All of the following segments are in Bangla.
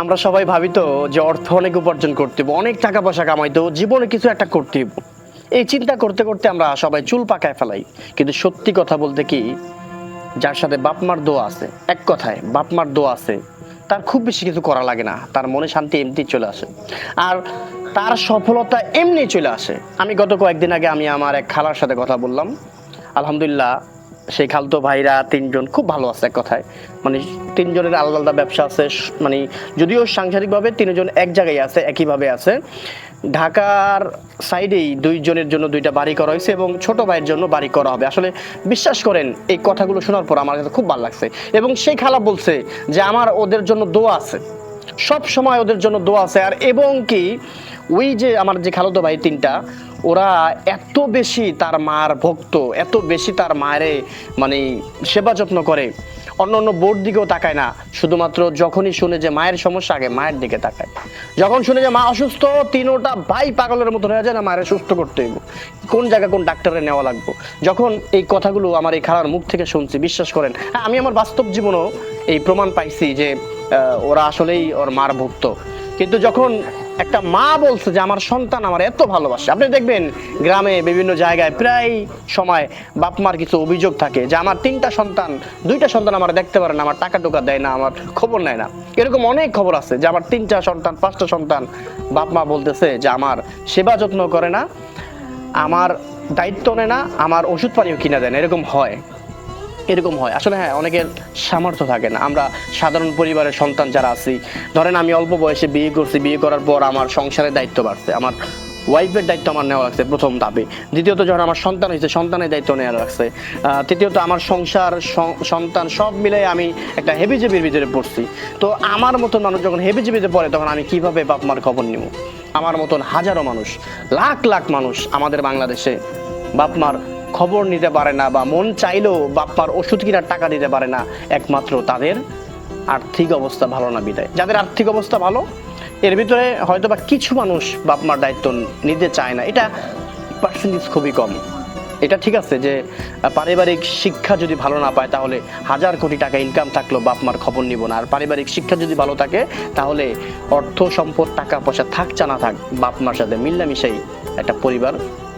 আমরা সবাই ভাবি তো যে অর্থ অনেক উপার্জন করতে অনেক টাকা পয়সা কামাইতো জীবনে কিছু একটা করতে এই চিন্তা করতে করতে আমরা সবাই চুল পাকায় ফেলাই। কিন্তু সত্যি কথা বলতে কি, যার সাথে বাপমার দোয়া আছে, এক কথায় বাপমার দোয়া আছে, তার খুব বেশি কিছু করা লাগে না। তার মনে শান্তি এমনি চলে আসে। আর তার সফলতা এমনি চলে আসে। আমি গত কয়েকদিন আগে আমি আমার এক খালার সাথে কথা বললাম। আলহামদুলিল্লাহ সেই খালতো ভাইরা তিনজন খুব ভালো আছে এক কথায়। মানে তিনজনের আলাদা আলাদা ব্যবসা আছে মানে যদিও সাংসারিকভাবে তিনজন এক জায়গায় আছে, একইভাবে আছে। ঢাকার সাইডেই দুইজনের জন্য দুইটা বাড়ি করা হয়েছে এবং ছোট ভাইয়ের জন্য বাড়ি করা হবে। আসলে বিশ্বাস করেন, এই কথাগুলো শোনার পর আমার কাছে খুব ভালো লাগছে। এবং সেই খালা বলছে যে, আমার ওদের জন্য দোয়া আছে। সব সময় ওদের জন্য দোয়া আছে। আর এবং কি, ওই যে আমার যে খালাতো ভাই তিনটা, ওরা এত বেশি তার মার ভক্ত, এত বেশি তার মায়ের মানে সেবা যত্ন করে। অন্য অন্য বোর্ড দিকেও তাকায় না। শুধুমাত্র যখনই শুনে যে মায়ের সমস্যা, আগে মায়ের দিকে তাকায়। যখন শুনে যে মা অসুস্থ, তিনোটা ভাই পাগলের মতো হয়ে যায় না মায়ের সুস্থ করতে হইব। কোন জায়গায় কোন ডাক্তারে নেওয়া লাগবে? যখন এই কথাগুলো আমার এই খালার মুখ থেকে শুনছি, বিশ্বাস করেন। হ্যাঁ আমি আমার বাস্তব জীবনেও এই প্রমাণ পাইছি যে ওরা আসলেই ওর মার ভক্ত। কিন্তু যখন একটা মা বলছে যে, আমার সন্তান আমার এত ভালোবাসে। আপনি দেখবেন গ্রামে বিভিন্ন জায়গায় প্রায় সময় বাপ মার কিছু অভিযোগ থাকে যে, আমার তিনটা সন্তান, দুইটা সন্তান আমার দেখতে পারে না, আমার টাকা টোকা দেয় না, আমার খবর নেয় না। এরকম অনেক খবর আছে যে, আমার তিনটা সন্তান, পাঁচটা সন্তান। বাপ মা বলতেছে যে, আমার সেবা যত্ন করে না, আমার দায়িত্ব নেয় না, আমার ওষুধ পানিও কিনে দেয় না। এরকম হয়। এরকম হয়। আসলে হ্যাঁ অনেকের সামর্থ্য থাকে না। আমরা সাধারণ পরিবারের সন্তান যারা আছি, ধরেন আমি অল্প বয়সে বিয়ে করছি, বিয়ে করার পর আমার সংসারের দায়িত্ব বাড়ছে। আমার ওয়াইফের দায়িত্ব আমার নেওয়া লাগছে প্রথম ধাপে। দ্বিতীয়ত যখন আমার সন্তান হয়েছে, সন্তানের দায়িত্ব নেওয়া লাগছে। তৃতীয়ত আমার সংসার সন্তান সব মিলে আমি একটা হেবিজেবির ভিতরে পড়ছি। তো আমার মতন মানুষ যখন হেবিজেবিতে পড়ে, তখন আমি কীভাবে বাপ মার খবর নিব? আমার মতন হাজারো মানুষ, লাখ লাখ মানুষ আমাদের বাংলাদেশে বাপ মার খবর নিতে পারে না বা মন চাইলেও বাপ মার ওষুধ কিনার টাকা দিতে পারে না, একমাত্র তাদের আর্থিক অবস্থা ভালো না বিদায়। যাদের আর্থিক অবস্থা ভালো, এর ভিতরে হয়তো বা কিছু মানুষ বাপ মার দায়িত্ব নিতে চায় না। এটা পার্সেন্টেজ খুবই কম। এটা ঠিক আছে যে, পারিবারিক শিক্ষা যদি ভালো না পায়, তাহলে হাজার কোটি টাকা ইনকাম থাকলেও বাপ মার খবর নিব না। আর পারিবারিক শিক্ষা যদি ভালো থাকে, তাহলে অর্থ সম্পদ, টাকা পয়সা থাক চা না থাক বাপ মার সাথে মিল্লামিশাই একটা পরিবার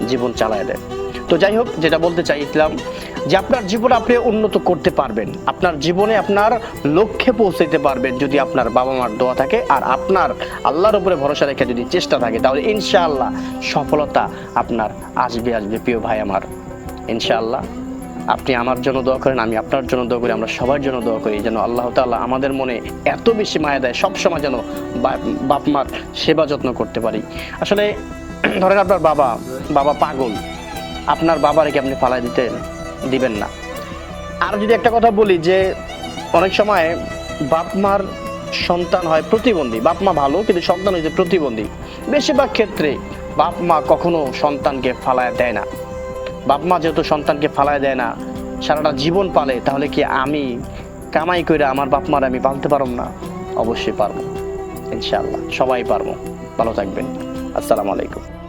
জীবন চালায় দেয়। তো যাই হোক, যেটা বলতে চাইছিলাম যে আপনার জীবন আপনি উন্নত করতে পারবেন। আপনার জীবনে আপনার লক্ষ্যে পৌঁছাতে পারবেন যদি আপনার বাবা মার দোয়া থাকে। আর আপনার আল্লাহর উপরে ভরসা রেখে যদি চেষ্টা থাকে, তাহলে ইনশাআল্লাহ সফলতা আপনার আসবে আসবে প্রিয় ভাই আমার। ইনশাআল্লাহ আপনি আমার জন্য দোয়া করেন, আমি আপনার জন্য দোয়া করি, আমরা সবার জন্য দোয়া করি, যেন আল্লাহ তাআলা আমাদের মনে এত বেশি মায়া দেয়, সবসময় যেন বাপ মার সেবা যত্ন করতে পারি। আসলে ধরেন আপনার বাবা বাবা পাগল। আপনার বাবারে কি আপনি ফালাই দিতে দিবেন না। আর যদি একটা কথা বলি যে, অনেক সময় বাপ মার সন্তান হয় প্রতিবন্ধী। বাপ মা ভালো, কিন্তু সন্তান হয়েছে প্রতিবন্ধী। বেশিরভাগ ক্ষেত্রে বাপ মা কখনো সন্তানকে ফালায় দেয় না। বাপ মা যেহেতু সন্তানকে ফালায় দেয় না, সারাটা জীবন পালে, তাহলে কি আমি কামাই করে আমার বাপ মার আমি পালতে পারব না? অবশ্যই পারব। ইনশাআল্লাহ, সবাই পারব। ভালো থাকবেন। আসসালামু আলাইকুম।